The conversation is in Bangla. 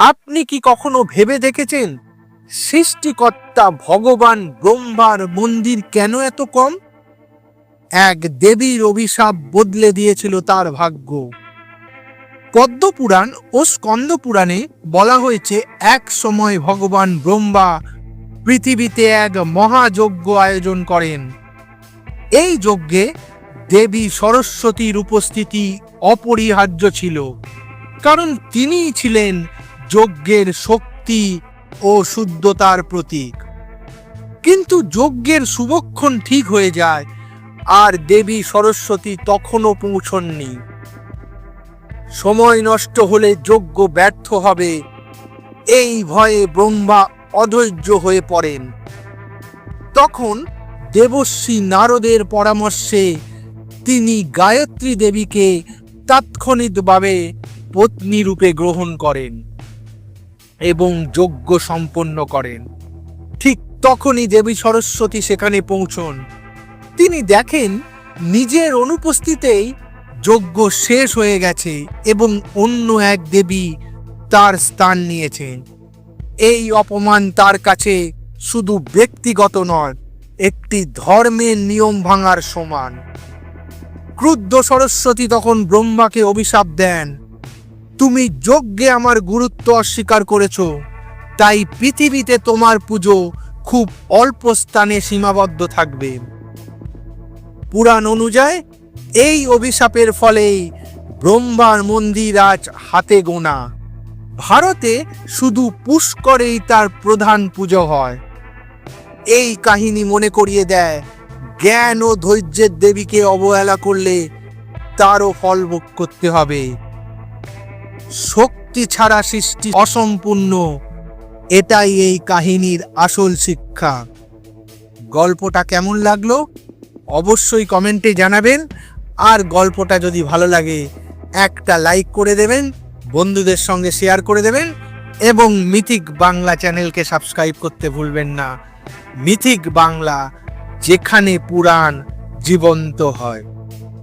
আপনি কি কখনো ভেবে দেখেছেন সৃষ্টিকর্তা ভগবান ব্রহ্মার মন্দির কেন এত কম? এক দেবীর অভিশাপ বদলে দিয়েছিল তার ভাগ্য। পদ্মপুরাণ ও স্কন্দ পুরাণে বলা হয়েছে, এক সময় ভগবান ব্রহ্মা পৃথিবীতে এক মহাযজ্ঞ আয়োজন করেন। এই যজ্ঞে দেবী সরস্বতীর উপস্থিতি অপরিহার্য ছিল, কারণ তিনিই ছিলেন যজ্ঞের শক্তি ও শুদ্ধতার প্রতীক। কিন্তু যজ্ঞের শুভক্ষণ ঠিক হয়ে যায়, আর দেবী সরস্বতী তখনও পৌঁছননি। সময় নষ্ট হলে যজ্ঞ ব্যর্থ হবে, এই ভয়ে ব্রহ্মা অধৈর্য হয়ে পড়েন। তখন দেবশ্রী নারদের পরামর্শে তিনি গায়ত্রী দেবীকে তাৎক্ষণিকভাবে পত্নী রূপে গ্রহণ করেন। এবং যজ্ঞ সম্পন্ন করেন। ঠিক তখনই দেবী সরস্বতী সেখানে পৌঁছন। তিনি দেখেন নিজের অনুপস্থিতেই যজ্ঞ শেষ হয়ে গেছে এবং অন্য এক দেবী তার স্থান নিয়েছেন। এই অপমান তার কাছে শুধু ব্যক্তিগত নয়, একটি ধর্মের নিয়ম ভাঙার সমান। ক্রুদ্ধ সরস্বতী তখন ব্রহ্মাকে অভিশাপ দেন। তুমি যজ্ঞে আমার গুরুত্ব অস্বীকার করেছ। তাই পৃথিবীতে তোমার পুজো খুব অল্প স্থানে সীমাবদ্ধ থাকবে। পুরাণ অনুযায়ী, এই অভিশাপের ফলেই ব্রহ্মার মন্দির আজ হাতে গোনা। ভারতে শুধু পুষ্করেই তার প্রধান পুজো হয়। এই কাহিনী মনে করিয়ে দেয়, জ্ঞান ও ধৈর্যের দেবীকে অবহেলা করলে তারও ফল ভোগ করতে হবে। শক্তি ছাড়া সৃষ্টি অসম্পূর্ণ। এটাই এই কাহিনীর আসল শিক্ষা। গল্পটা কেমন লাগল? অবশ্যই কমেন্টে জানাবেন। আর গল্পটা যদি ভালো লাগে, একটা লাইক করে দেবেন, বন্ধুদের সঙ্গে শেয়ার করে দেবেন এবং মিথিক বাংলা চ্যানেলকে সাবস্ক্রাইব করতে ভুলবেন না। মিথিক বাংলা, যেখানে পুরাণ জীবন্ত হয়।